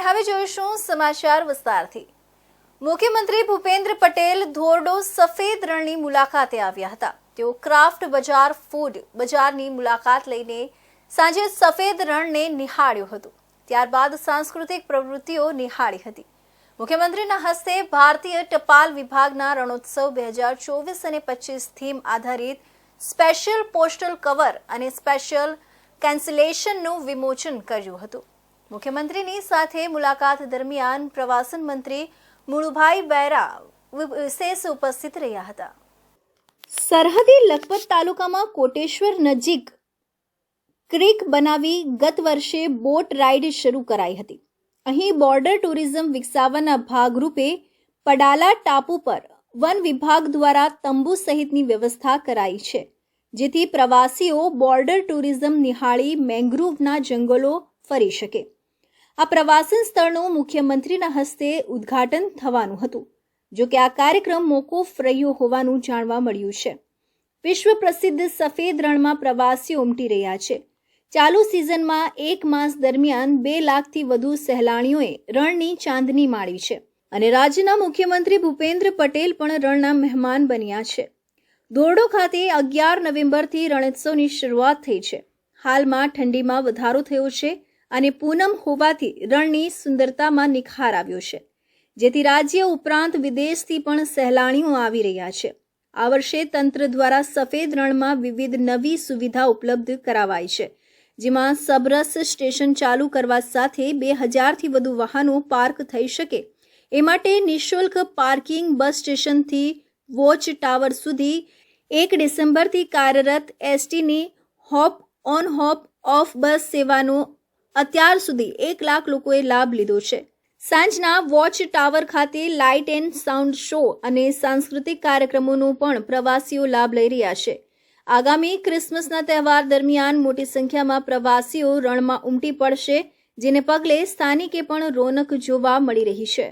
અને હવે જોઈશું સમાચાર વિસ્તારથી. મુખ્યમંત્રી ભૂપેન્દ્ર પટેલ ધોરડો સફેદ રણની મુલાકાતે આવ્યા હતા. તેઓ ક્રાફ્ટ બજાર ફૂડ બજારની મુલાકાત લઈને સાંજે સફેદ રણને નિહાળ્યું હતું. ત્યારબાદ સાંસ્કૃતિક પ્રવૃત્તિઓ નિહાળી હતી. મુખ્યમંત્રીના હસ્તે ભારતીય ટપાલ વિભાગના રણોત્સવ બે હજાર ચોવીસ અને પચીસ થીમ આધારિત સ્પેશિયલ પોસ્ટલ કવર અને સ્પેશિયલ કેન્સલેશનનું વિમોચન કર્યું હતું. મુખ્યમંત્રીની સાથે મુલાકાત દરમિયાન પ્રવાસન મંત્રી મુળુભાઈ બૈરા વિશેષ ઉપસ્થિત રહ્યા હતા. સરહદી લખપત તાલુકામાં કોટેશ્વર નજીક ક્રીક બનાવી ગત વર્ષે બોટ રાઇડ શરૂ કરાઈ હતી. અહીં બોર્ડર ટુરિઝમ વિકસાવવાના ભાગરૂપે પડાલા ટાપુ પર વન વિભાગ દ્વારા તંબુ સહિતની વ્યવસ્થા કરાઈ છે, જેથી પ્રવાસીઓ બોર્ડર ટુરિઝમ નિહાળી મેંગ્રુવના જંગલો ફરી શકે. આ પ્રવાસન સ્થળનું મુખ્યમંત્રીના હસ્તે ઉદ્ઘાટન થવાનું હતું, જો કે આ કાર્યક્રમ મોકૂફ રહ્યો હોવાનું જાણવા મળ્યું છે. વિશ્વ પ્રસિદ્ધ સફેદ રણમાં પ્રવાસીઓ ઉમટી રહ્યા છે. ચાલુ સિઝનમાં એક માસ દરમિયાન બે લાખથી વધુ સહેલાણીઓએ રણની ચાંદની માણી છે અને રાજ્યના મુખ્યમંત્રી ભૂપેન્દ્ર પટેલ પણ રણના મહેમાન બન્યા છે. ધોરડો ખાતે અગિયાર નવેમ્બરથી રણોત્સવની શરૂઆત થઈ છે. હાલમાં ઠંડીમાં વધારો થયો છે અને પૂનમ હોવાથી રણની સુંદરતામાં નિખાર આવ્યો છે. જેથી રાજ્ય ઉપરાંત વિદેશથી પણ સહેલાણીઓ આવી રહ્યા છે. આ વર્ષે તંત્ર દ્વારા સફેદ રણમાં વિવિધ નવી સુવિધા ઉપલબ્ધ કરાવાઈ છે. જેમાં સબરસ સ્ટેશન ચાલુ કરવા સાથે બે હજારથી વધુ વાહનો પાર્ક થઈ શકે. એ માટે નિઃશુલ્ક પાર્કિંગ બસ સ્ટેશનથી વોચ ટાવર સુધી એક ડિસેમ્બરથી કાર્યરત એસટીની hop on hop off bus સેવાનો અત્યાર સુધી એક લાખ લોકોએ લાભ લીધો છે. સાંજના વોચ ટાવર ખાતે લાઇટ એન્ડ સાઉન્ડ શો અને સાંસ્કૃતિક કાર્યક્રમોનો પણ પ્રવાસીઓ લાભ લઈ રહ્યા છે. આગામી ક્રિસમસના તહેવાર દરમિયાન મોટી સંખ્યામાં પ્રવાસીઓ રણમાં ઉમટી પડશે, જેને પગલે સ્થાનિકે પણ રોનક જોવા મળી રહી છે.